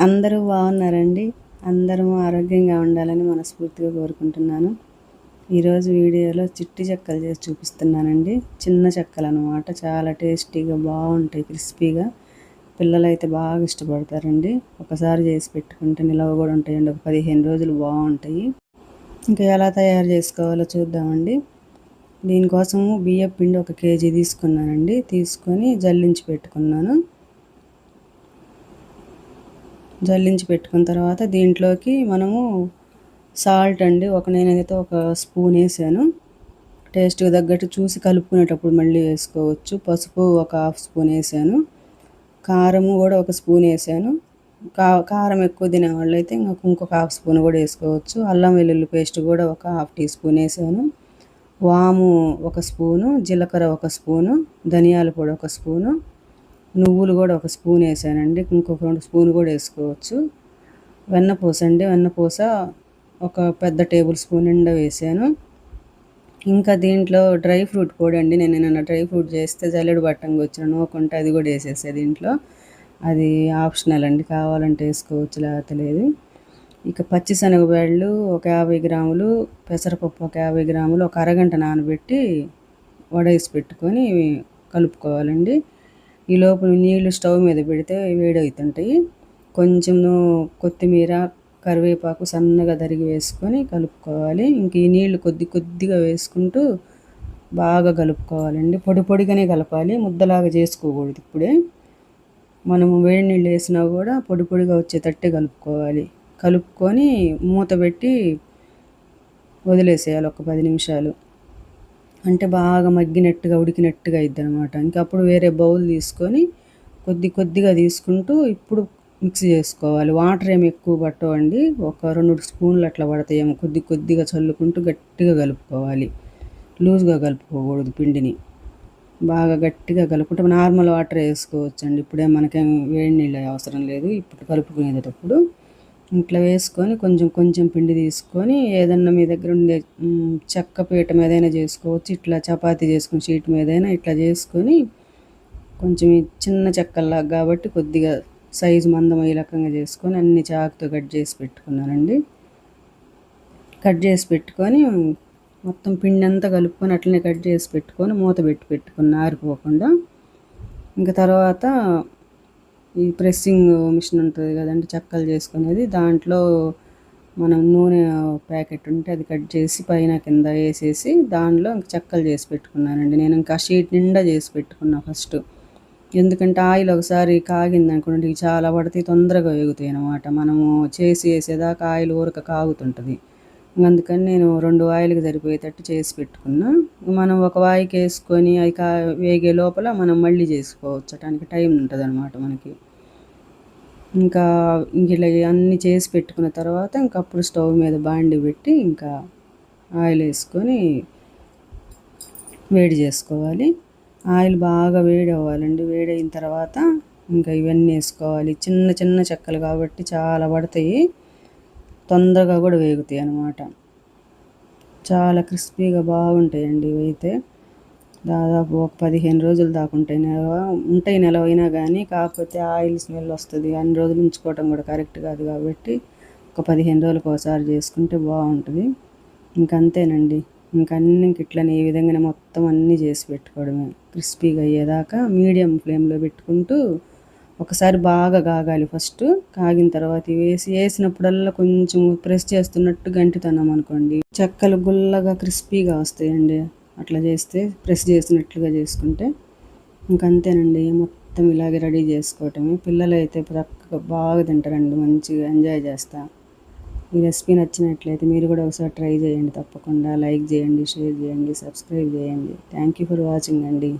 అందరూ బాగున్నారండి. అందరూ ఆరోగ్యంగా ఉండాలని మనస్ఫూర్తిగా కోరుకుంటున్నాను. ఈరోజు వీడియోలో చిట్టి చెక్కలు చేసి చూపిస్తున్నానండి. చిన్న చెక్కలు అనమాట చాలా టేస్టీగా బాగుంటాయి క్రిస్పీగా. పిల్లలు అయితే బాగా ఇష్టపడతారండి. ఒకసారి చేసి పెట్టుకుంటే నిలవ కూడా ఉంటాయండి. ఒక పదిహేను రోజులు బాగుంటాయి. ఇంకా ఎలా తయారు చేసుకోవాలో చూద్దామండి. దీనికోసము బియ్యం పిండి ఒక కేజీ తీసుకున్నానండి. తీసుకొని జల్లించి పెట్టుకున్నాను. జల్లించి పెట్టుకున్న తర్వాత దీంట్లోకి మనము సాల్ట్ అండి. ఒక నేనైతే ఒక స్పూన్ వేసాను. టేస్ట్కి తగ్గట్టు చూసి కలుపుకునేటప్పుడు మళ్ళీ వేసుకోవచ్చు. పసుపు ఒక హాఫ్ స్పూన్ వేసాను. కారము కూడా ఒక స్పూన్ వేసాను. కా కారం ఎక్కువ తినే అయితే ఇంకొక ఇంకొక హాఫ్ స్పూన్ కూడా వేసుకోవచ్చు. అల్లం వెల్లుల్లి పేస్ట్ కూడా ఒక హాఫ్ టీ స్పూన్ వేసాను. వాము ఒక స్పూను జీలకర్ర ఒక స్పూను ధనియాల పొడి ఒక స్పూను నువ్వులు కూడా ఒక స్పూన్ వేసానండి. ఇంకొక రెండు స్పూన్ కూడా వేసుకోవచ్చు. వెన్నపూస అండి. వెన్నపూస ఒక పెద్ద టేబుల్ స్పూన్ నిండా వేసాను. ఇంకా దీంట్లో డ్రై ఫ్రూట్ పొడి అండి. నేను నిన్న డ్రై ఫ్రూట్ చేస్తే జల్లెడు పట్టంగా వచ్చిన నూకుంటే అది కూడా వేసేసా దీంట్లో. అది ఆప్షనల్ అండి. కావాలంటే వేసుకోవచ్చు లేకపోతే లేదు. ఇక పచ్చిశనగబేళ్ళు ఒక యాభై గ్రాములు పెసరపప్పు ఒక యాభై గ్రాములు ఒక అరగంట నానబెట్టి వడేసి పెట్టుకొని కలుపుకోవాలండి. ఈ లోపల నీళ్ళు స్టవ్ మీద పెడితే వేడవుతుంటాయి. కొంచెం కొత్తిమీర కరివేపాకు సన్నగా తరిగి వేసుకొని కలుపుకోవాలి. ఇంక ఈ నీళ్ళు కొద్ది కొద్దిగా వేసుకుంటూ బాగా కలుపుకోవాలండి. పొడి పొడిగానే కలపాలి. ముద్దలాగా చేసుకోకూడదు ఇప్పుడే. మనము వేడి నీళ్ళు వేసినా కూడా పొడి పొడిగా వచ్చేటట్టే కలుపుకోవాలి. కలుపుకొని మూత పెట్టి వదిలేసేయాలి ఒక పది నిమిషాలు. అంటే బాగా మగ్గినట్టుగా ఉడికినట్టుగా అయిద్ది అనమాట ఇంకా అప్పుడు వేరే బౌల్ తీసుకొని కొద్ది కొద్దిగా తీసుకుంటూ ఇప్పుడు మిక్స్ చేసుకోవాలి. వాటర్ ఏమి ఎక్కువ పట్టవండి. ఒక రెండు స్పూన్లు అట్లా పడతాయేమో కొద్ది కొద్దిగా చల్లుకుంటూ గట్టిగా కలుపుకోవాలి. లూజ్గా కలుపుకోకూడదు పిండిని. బాగా గట్టిగా కలుపుకుంటే నార్మల్ వాటర్ వేసుకోవచ్చండి. ఇప్పుడే మనకేం వేడి నీళ్ళు అవసరం లేదు. ఇప్పుడు కలుపుకునేటప్పుడు ఇట్లా వేసుకొని కొంచెం కొంచెం పిండి తీసుకొని ఏదన్నా మీ దగ్గర ఉండే చెక్క పీట మీదైనా చేసుకోవచ్చు. ఇట్లా చపాతీ చేసుకుని షీట్ మీదైనా ఇట్లా చేసుకొని కొంచెం చిన్న చెక్కల్లాగా కాబట్టి కొద్దిగా సైజు మందం ఈ రకంగా చేసుకొని అన్ని చాకుతో కట్ చేసి పెట్టుకున్నానండి. కట్ చేసి పెట్టుకొని మొత్తం పిండి అంతా కలుపుకొని అట్లనే కట్ చేసి పెట్టుకొని మూత పెట్టి పెట్టుకుని ఆరిపోకుండా ఇంకా తర్వాత ఈ ప్రెస్సింగ్ మిషన్ ఉంటుంది కదండి చెక్కలు చేసుకునేది. దాంట్లో మనం నూనె ప్యాకెట్ ఉంటే అది కట్ చేసి పైన కింద వేసేసి దానిలో ఇంక చెక్కలు చేసి పెట్టుకున్నానండి. నేను ఇంకా షీట్ నిండా చేసి పెట్టుకున్నా ఫస్ట్. ఎందుకంటే ఆయిల్ ఒకసారి కాగింది అనుకోండి చాలా పడితే తొందరగా వేగుతాయి అనమాట మనము చేసి వేసేదాకా ఆయిల్ ఊరక కాగుతుంటుంది. అందుకని నేను రెండు ఆయిల్కి సరిపోయేటట్టు చేసి పెట్టుకున్నా. మనం ఒక వాయికి వేసుకొని అవి కా వేగే లోపల మనం మళ్ళీ చేసుకోవచ్చు. అటానికి టైం ఉంటుంది అనమాట మనకి. ఇంకా ఇంక ఇలా అన్నీ చేసి పెట్టుకున్న తర్వాత ఇంకా అప్పుడు స్టవ్ మీద బాండి పెట్టి ఇంకా ఆయిల్ వేసుకొని వేడి చేసుకోవాలి. ఆయిల్ బాగా వేడి అవ్వాలండి. వేడి అయిన తర్వాత ఇంకా ఇవన్నీ వేసుకోవాలి. చిన్న చిన్న చెక్కలు కాబట్టి చాలా పడతాయి. తొందరగా కూడా వేగుతాయి అన్నమాట. చాలా క్రిస్పీగా బాగుంటాయండి ఇవైతే దాదాపు ఒక పదిహేను రోజులు దాకా ఉంటాయి నెల ఉంటాయి నెల అయినా కానీ కాకపోతే ఆయిల్ స్మెల్ వస్తుంది. అన్ని రోజులు ఉంచుకోవటం కూడా కరెక్ట్ కాదు కాబట్టి ఒక పదిహేను రోజులకు ఒకసారి చేసుకుంటే బాగుంటుంది. ఇంకంతేనండి ఇంక అన్ని ఇట్లనే ఈ విధంగానే మొత్తం అన్నీ చేసి పెట్టుకోవడమే. క్రిస్పీగా అయ్యేదాకా మీడియం ఫ్లేమ్లో పెట్టుకుంటూ ఒకసారి బాగా కాగాలి ఫస్ట్. కాగిన తర్వాత వేసి వేసినప్పుడల్లా కొంచెం ప్రెస్ చేస్తున్నట్టు గంటితనం అనుకోండి. చెక్కలు గుల్లగా క్రిస్పీగా వస్తాయండి. అట్లా చేస్తే ప్రెస్ చేసినట్లుగా చేసుకుంటే. ఇంకంతేనండి మొత్తం ఇలాగే రెడీ చేసుకోవటమే. పిల్లలు అయితే చక్కగా బాగా తింటారండి. మంచిగా ఎంజాయ్ చేస్తా. ఈ రెసిపీ నచ్చినట్లయితే మీరు కూడా ఒకసారి ట్రై చేయండి తప్పకుండా. లైక్ చేయండి షేర్ చేయండి సబ్స్క్రైబ్ చేయండి. థ్యాంక్ యూ ఫర్ వాచింగ్ అండి.